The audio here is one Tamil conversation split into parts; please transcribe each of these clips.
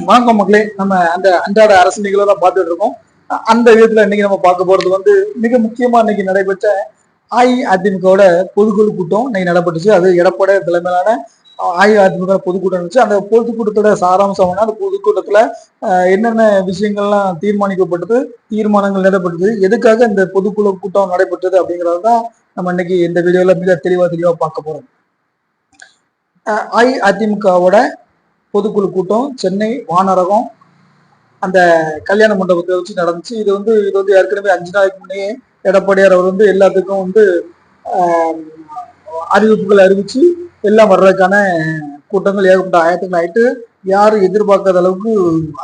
வணக்கம் மக்களே நம்ம அந்த அன்றாட அரசு நிகழ்வு பார்த்துட்டு இருக்கோம். அந்த விதத்துல இன்னைக்கு நம்ம பார்க்க போறது வந்து மிக முக்கியமா இன்னைக்கு நடைபெற்ற அஇஅதிமுகவோட பொதுக்குழு கூட்டம் இன்னைக்கு நடைபெற்றுச்சு. அது எடப்பாடி தலைமையிலான அஇஅதிமுக பொதுக்கூட்டம் இருந்துச்சு. அந்த பொதுக்கூட்டத்தோட சாராம்சம் அந்த பொதுக்கூட்டத்துல என்னென்ன விஷயங்கள்லாம் தீர்மானிக்கப்பட்டது தீர்மானங்கள் நடைபெற்றது எதுக்காக இந்த பொதுக்குழு கூட்டம் நடைபெற்றது அப்படிங்கறது தான் நம்ம இன்னைக்கு இந்த வீடியோல மிக தெளிவா தெளிவா பார்க்க போறோம். அஇஅதிமுகவோட பொதுக்குழு கூட்டம் சென்னை வானரகம் அந்த கல்யாண மண்டபத்தை வச்சு நடந்துச்சு. இது வந்து இது வந்து ஏற்கனவே அஞ்சு நாளைக்கு முன்னே எடப்பாடியார் அவர் வந்து எல்லாத்துக்கும் வந்து அறிவிப்புகள் அறிவிச்சு எல்லாம் வர்றதுக்கான கூட்டங்கள் ஏகப்பட்ட ஆயத்தங்கள் ஆயிட்டு யாரும் எதிர்பார்க்காத அளவுக்கு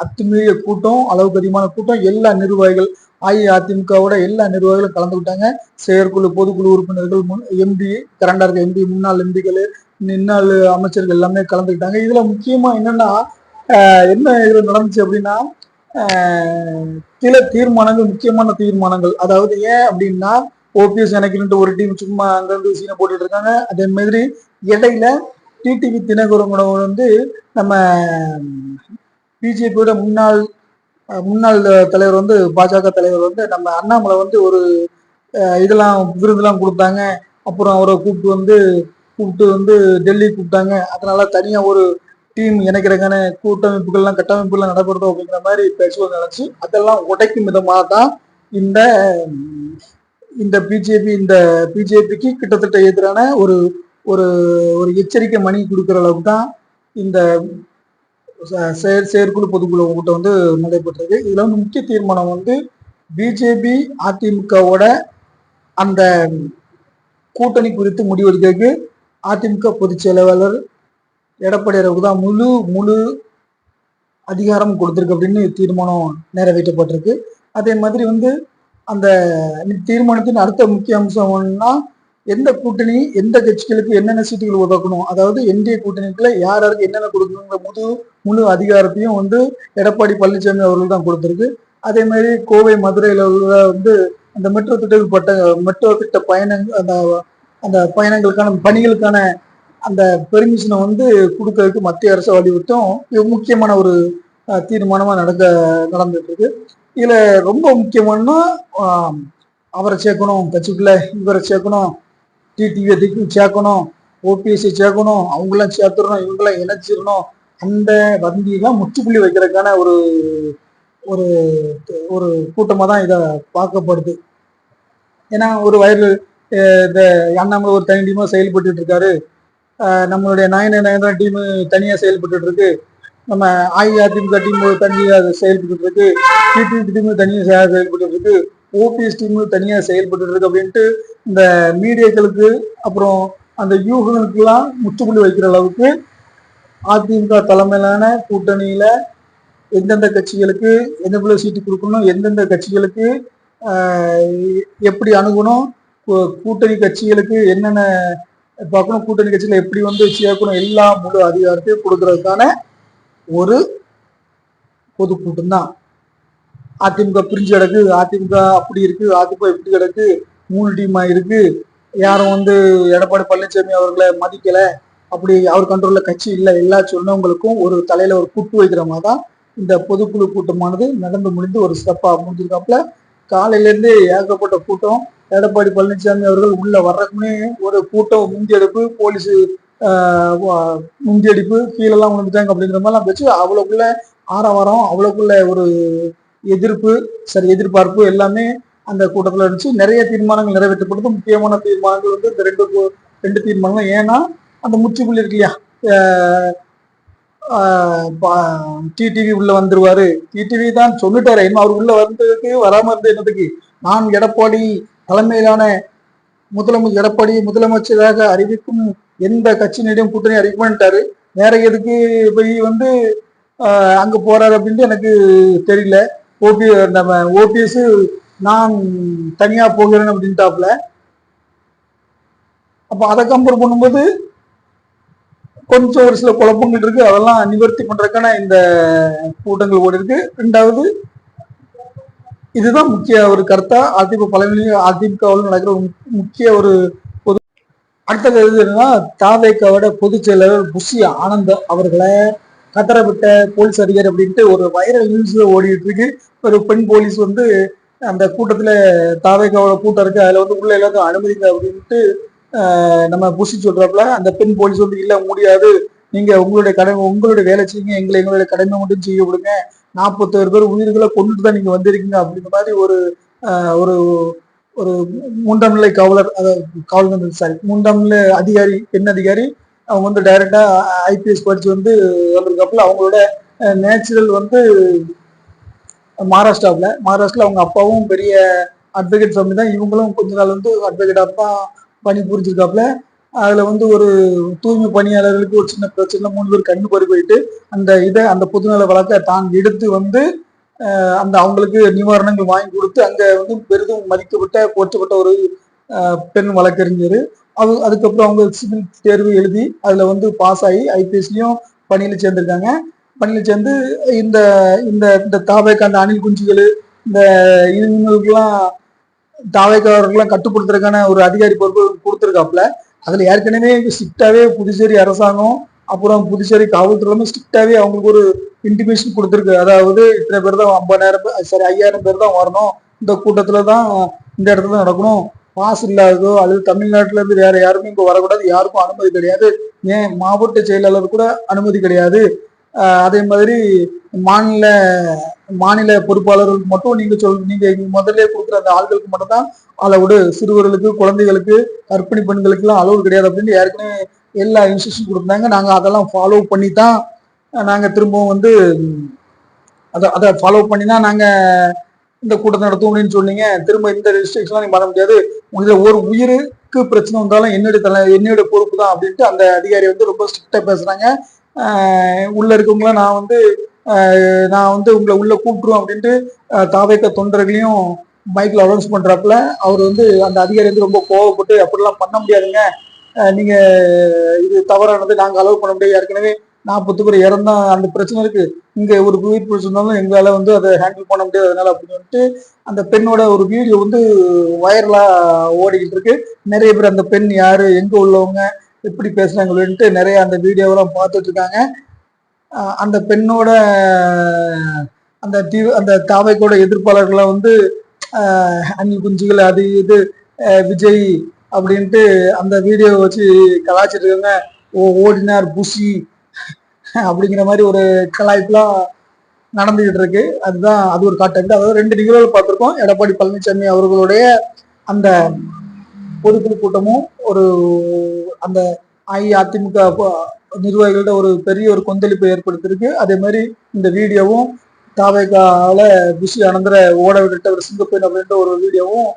அத்துமீறிய கூட்டம் அளவுக்கு அதிகமான கூட்டம் எல்லா நிர்வாகிகள் அஇஅதிமுகவோட எல்லா நிர்வாகிகளும் கலந்துக்கிட்டாங்க. செயற்குழு பொதுக்குழு உறுப்பினர்கள் முன் எம்பி கரண்டா இருக்க எம்பி முன்னாள் எம்பிகள் நின்னாள் அமைச்சர்கள் எல்லாமே கலந்துக்கிட்டாங்க. இதுல முக்கியமா என்னன்னா என்ன இதுல நடந்துச்சு அப்படின்னா சில தீர்மானங்கள் முக்கியமான தீர்மானங்கள். அதாவது ஏன் அப்படின்னா ஓபிஎஸ் எனக்குன்ட்டு ஒரு டீம் சும்மா அங்கிருந்து சீனை போட்டுட்டு இருக்காங்க. அதே மாதிரி இடையில டிடிவி தினகரனோட வந்து நம்ம பிஜேபியோட முன்னாள் முன்னாள் தலைவர் வந்து பாஜக தலைவர் வந்து நம்ம அண்ணாமலை வந்து ஒரு இதெல்லாம் விருதுலாம் கொடுத்தாங்க. அப்புறம் அவரை கூப்பிட்டு வந்து கூப்பிட்டு வந்து டெல்லி கூப்பிட்டாங்க. அதனால தனியா ஒரு டீம் இணைக்கிறக்கான கூட்டமைப்புகள்லாம் கட்டமைப்புகள்லாம் நடைபெறுதோ அப்படிங்கிற மாதிரி பேசுவது நினைச்சு அதெல்லாம் உடைக்கும் விதமாக தான் இந்த இந்த பிஜேபி இந்த பிஜேபிக்கு கிட்டத்தட்ட எதிரான ஒரு ஒரு ஒரு எச்சரிக்கை மணி கொடுக்குற அளவுக்கு தான் இந்த செயற் செயற்குழு பொதுக்குழு கூட்டம் வந்து நடைபெற்றது இதில் வந்து முக்கிய தீர்மானம் வந்து பிஜேபி அதிமுகவோட அந்த கூட்டணி குறித்து முடிவெடுக்கிறதுக்கு அதிமுக பொதுச் செயலாளர் எடப்பாடியாருக்கு தான் முழு முழு அதிகாரம் கொடுத்துருக்கு அப்படின்னு தீர்மானம் நிறைவேற்றப்பட்டிருக்கு. அதே மாதிரி வந்து அந்த தீர்மானத்தின் அடுத்த முக்கிய அம்சம் என்னன்னா எந்த கூட்டணி எந்த கட்சிகளுக்கு என்னென்ன சீட்டுகள் ஒதுக்கணும் அதாவது என்டிஏ கூட்டணிக்குள்ள யார் யாருக்கு என்னென்ன கொடுக்கணுங்கிற முழு முழு அதிகாரத்தையும் வந்து எடப்பாடி பழனிசாமி அவர்கள் தான் கொடுத்துருக்கு. அதே மாதிரி கோவை மதுரையில் உள்ள வந்து அந்த மெட்ரோ திட்டத்தில் பட்ட மெட்ரோ திட்ட பயணங்கள் அந்த அந்த பயணங்களுக்கான பணிகளுக்கான அந்த பெர்மிஷனை வந்து கொடுக்கறதுக்கு மத்திய அரசு வலியுறுத்தும். முக்கியமான ஒரு தீர்மானமாக நடக்க நடந்துட்டு இருக்கு இதுல ரொம்ப முக்கியமான அவரை சேர்க்கணும் கட்சிக்குள்ள இவரை சேர்க்கணும் டிடிவி திக்கு சேர்க்கணும் ஓபிஎஸ்சி சேர்க்கணும் அவங்களாம் சேர்த்துடணும் இவங்களாம் இணைச்சிடணும் அந்த வந்தியெல்லாம் முற்றுப்புள்ளி வைக்கிறதுக்கான ஒரு ஒரு ஒரு கூட்டமாக தான் இதை பார்க்கப்படுது. ஏன்னா ஒரு வயல் இந்த அண்ணாமலை ஒரு தனி டீமாக செயல்பட்டு இருக்காரு நம்மளுடைய நயன நயன டீமு தனியாக செயல்பட்டு இருக்கு நம்ம அஇஅதிமுக டீம் தனியாக செயல்பட்டு இருக்கு டிடிவி டீமு தனியாக செயல்பட்டு இருக்கு ஓபிஎஸ் டீமு தனியாக செயல்பட்டு இருக்கு அப்படின்ட்டு இந்த மீடியாக்களுக்கு அப்புறம் அந்த யூகங்களுக்கெல்லாம் முற்றுப்புள்ளி வைக்கிற அளவுக்கு அதிமுக தலைமையிலான கூட்டணியில எந்தெந்த கட்சிகளுக்கு எந்தெந்த சீட்டு கொடுக்கணும் எந்தெந்த கட்சிகளுக்கு எப்படி அணுகணும் கூட்டணி கட்சிகளுக்கு என்னென்ன பார்க்கணும்? கூட்டணி கட்சியில எப்படி வந்து சேர்க்கணும் எல்லா முழு அதிகாரத்தையும் கொடுக்கறதுக்கான ஒரு பொதுக்கூட்டம் தான். அதிமுக பிரிஞ்சு கிடக்கு அதிமுக அப்படி இருக்கு அதிமுக இப்படி கிடக்கு மூணு டீமா இருக்கு. யாரும் வந்து எடப்பாடி பழனிசாமி அவர்களை மதிக்கல. அப்படி அவர் கண்ட்ரோல்ல கட்சி இல்லை எல்லா சொன்னவங்களுக்கும் ஒரு தலையில ஒரு குட்டு வைக்கிற மாதிரி தான் இந்த பொதுக்குழு கூட்டமானது நடந்து முடிந்து ஒரு ஸ்டெப்பாக முடிஞ்சிருக்காப்புல. காலையிலேருந்து ஏகப்பட்ட கூட்டம். எடப்பாடி பழனிசாமி அவர்கள் உள்ள வர்றதுக்குமே ஒரு கூட்டம் முந்தியெடுப்பு போலீஸ் முந்தியடிப்பு கீழெல்லாம் விழுந்துட்டாங்க அப்படிங்கிற மாதிரிலாம் வச்சு அவ்வளோக்குள்ள ஆரவாரம் அவ்வளோக்குள்ள ஒரு எதிர்ப்பு சரி எதிர்பார்ப்பு எல்லாமே அந்த கூட்டத்தில் இருந்துச்சு. நிறைய தீர்மானங்கள் நிறைவேற்றப்பட்டது. முக்கியமான தீர்மானங்கள் வந்து இந்த ரெண்டு ரெண்டு தீர்மானங்கள். ஏன்னா அந்த முற்றுப்புள்ளி இருக்கு இல்லையா? டிடிவி உள்ள வந்துருவாரு. டிடிவி தான் சொல்லிட்டாரு. இன்னும் அவர் உள்ள வந்ததுக்கு வராம இருந்த என்னதுக்கு நான் எடப்பாடி தலைமையிலான முதலமைச்சர் எடப்பாடி முதலமைச்சராக அறிவிக்கும் எந்த கட்சியினிடையும் கூட்டணி அறிவிக்கமாட்டாரு வேற எதுக்கு போய் வந்து அங்க போறாரு அப்படின்ட்டு எனக்கு தெரியல. ஓபி நம்ம ஓபிஎஸ் நான் தனியா போகிறேன் அப்படின்ட்டாப்ல அப்ப அதை கம்பேர் பண்ணும்போது கொஞ்சம் ஒரு சில குழப்பங்கள் இருக்கு. அதெல்லாம் நிவர்த்தி பண்றதுக்கான இந்த கூட்டங்கள் ஓடி இருக்கு. ரெண்டாவது இதுதான் முக்கிய ஒரு கருத்தா அதிமுக பழமையில அதிமுகவில் நடக்கிற ஒரு முக்கிய ஒரு பொது அடுத்தது எது என்னன்னா தாவேக்காவோட பொதுச் செயலாளர் புஷி ஆனந்த் அவர்களை கதறப்பட்ட போலீஸ் அதிகாரி அப்படின்ட்டு ஒரு வைரல் நியூஸ் ஓடிட்டு இருக்கு. ஒரு பெண் போலீஸ் வந்து அந்த கூட்டத்துல தாவேக்காவோட கூட்டம் இருக்கு. அதுல வந்து உள்ள எல்லாத்தையும் அனுமதிக்க அப்படின்ட்டு நம்ம புஷி சொல்றாப்புல அந்த பெண் போலீஸ் வந்து இல்ல முடியாது. நீங்க உங்களுடைய கடமை உங்களுடைய வேலை செய்யுங்க. எங்களை எங்களுடைய கடமை மட்டும் செய்ய விடுங்க. நாற்பத்தோரு பேர் உயிர்களை கொண்டுட்டு தான் நீங்க வந்திருக்கீங்க. அப்படின்ற மாதிரி ஒரு ஒரு ஒரு மூன்றாம் நிலை காவலர் அதாவது காவலர் சாரி மூன்றாம் நிலை அதிகாரி பெண் அதிகாரி அவங்க வந்து டைரக்டா ஐபிஎஸ் படிச்சு வந்து வந்திருக்காப்புல. அவங்களோட நேச்சுரல் வந்து மகாராஷ்டிராவில் மகாராஷ்டிராவில் அவங்க அப்பாவும் பெரிய அட்வொகேட் ஃபேமிலி தான். இவங்களும் கொஞ்ச நாள் வந்து அட்வொகேட்டாக தான் பணி புரிஞ்சிருக்காப்புல. அதுல வந்து ஒரு தூய்மை பணியாளர்களுக்கு ஒரு சின்ன பிரச்சனை மூணு பேர் கண்ணு பறி போயிட்டு அந்த இதை அந்த பொதுநல வழக்கை தான் எடுத்து வந்து அந்த அவங்களுக்கு நிவாரணங்கள் வாங்கி கொடுத்து அங்க வந்து பெரிதும் மதிக்கப்பட்ட போற்றப்பட்ட ஒரு பெண் வழக்கறிஞர். அது அதுக்கப்புறம் அவங்க சிவில் தேர்வு எழுதி அதுல வந்து பாஸ் ஆகி ஐபிஎஸ்லயும் பணியில சேர்ந்திருக்காங்க. பணியில சேர்ந்து இந்த இந்த இந்த தாவேக்கு அந்த அணில் குஞ்சுகள் இந்த இவங்களுக்கெல்லாம் தாவேக்காரர்கள்லாம் கட்டுப்படுத்துறதுக்கான ஒரு அதிகாரி பொறுப்பு கொடுத்துருக்காப்புல. அதுல ஏற்கனவே ஸ்ட்ரிக்டாவே புதுச்சேரி அரசாங்கம் அப்புறம் புதுச்சேரி காவல்துறையிலும் ஸ்ட்ரிக்டாவே அவங்களுக்கு ஒரு இன்டிமேஷன் கொடுத்துருக்கு. அதாவது இத்தனை பேர் தான் ஐம்பதாயிரம் பேர் சரி ஐயாயிரம் பேர் தான் வரணும். இந்த கூட்டத்துல தான் இந்த இடத்துல தான் நடக்கணும். பாஸ் இல்லாததோ அல்லது தமிழ்நாட்டுல இருந்து வேற யாருமே இங்க வரக்கூடாது. யாருக்கும் அனுமதி கிடையாது. ஏன் மாவட்ட செயலாளர் கூட அனுமதி கிடையாது. அதே மாதிரி மாநில மாநில பொறுப்பாளர்களுக்கு மட்டும் நீங்க சொல் நீங்க முதல்ல கொடுக்குற அந்த ஆள்களுக்கு மட்டும் தான் அளவுடு சிறுவர்களுக்கு குழந்தைகளுக்கு கற்பிணி பெண்களுக்கு எல்லாம் அளவு கிடையாது அப்படின்னு ஏற்கனவே எல்லா இன்ஸ்ட்ரக்ஷன் கொடுத்தாங்க நாங்க அதெல்லாம் ஃபாலோ பண்ணி தான் நாங்க திரும்பவும் வந்து அதை அதை ஃபாலோ பண்ணி தான் நாங்க இந்த கூட்டம் நடத்துவோம் அப்படின்னு சொன்னீங்க. திரும்ப இந்த ரெஜிஸ்ட்ரேஷன்லாம் நீங்க பண்ண முடியாது. இதுல ஒரு உயிருக்கு பிரச்சனை வந்தாலும் என்னுடைய தலை என்னுடைய பொறுப்பு தான் அப்படின்ட்டு அந்த அதிகாரி வந்து ரொம்ப ஸ்ட்ரிக்டா பேசுறாங்க. உள்ள இருக்கவங்கள நான் வந்து நான் வந்து உங்களை உள்ள கூப்பிட்டுருவோம் அப்படின்ட்டு தாவேக்க தொண்டர்களையும் மைக்கில் அனௌன்ஸ் பண்றாப்புல. அவர் வந்து அந்த அதிகாரி வந்து ரொம்ப கோவப்பட்டு அப்படிலாம் பண்ண முடியாதுங்க. நீங்கள் நீங்க இது தவறானது. நாங்கள் அலோவ் பண்ண முடியாது. ஏற்கனவே நாற்பது பேர் இறந்தா அந்த பிரச்சனை இருக்கு. இங்க ஒரு உயிர் பிடிச்சிருந்தாலும் எங்களால வந்து அதை ஹேண்டில் பண்ண முடியாது. அதனால அப்படின்னு சொல்லிட்டு அந்த பெண்ணோட ஒரு வீடியோ வந்து வைரலா ஓடிக்கிட்டு இருக்கு. நிறைய பேர் அந்த பெண் யாரு? எங்க உள்ளவங்க? எப்படி பேசுனாங்கன்ட்டு நிறைய அந்த வீடியோவெல்லாம் பார்த்துட்டு இருக்காங்க அந்த பெண்ணோட அந்த தீ- அந்த தாவைக்கோட எதிர்ப்பாளர்களை வந்து ஆஹ் குஞ்சுகள் அது இது விஜய் அப்படின்ட்டு அந்த வீடியோ வச்சு கலாச்சிட்டு இருக்காங்க. ஓ ஓடினார் புஷி அப்படிங்கிற மாதிரி ஒரு கலாய்ப்புலாம் நடந்துகிட்டு இருக்கு. அதுதான் அது ஒரு காட்டங்கள் அதாவது ரெண்டு நிகழ்வுகள் பார்த்துருக்கோம். எடப்பாடி பழனிசாமி அவர்களுடைய அந்த பொதுக்குழு கூட்டமும் ஒரு அந்த அஇஅதிமுக ப- ஒரு பெரிய ஒரு கொந்தளிப்பை ஏற்படுத்தியிருக்கு. அதே மாதிரி இந்த வீடியோவும் தாவேகால புஷி அனந்தர ஓட விட்டுட்ட ஒரு சிங்கப்பெண் அப்படின்ற ஒரு வீடியோவும்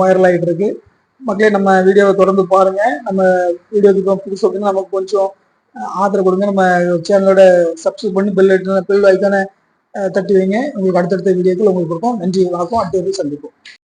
வைரல் ஆகிட்டு இருக்கு மக்களே நம்ம வீடியோவை தொடர்ந்து பாருங்க. நம்ம வீடியோக்கு புதுசு அப்படின்னா நமக்கு கொஞ்சம் ஆதரவு கொடுங்க. நம்ம சேனலோட சப்ஸ்கிரைப் பண்ணி பெல் பெல் ஐக்கான தட்டி வைங்க. உங்களுக்கு அடுத்தடுத்த வீடியோக்கள் உங்களுக்கு கொடுப்போம். நன்றி வணக்கம். அடுத்த சந்திப்போம்.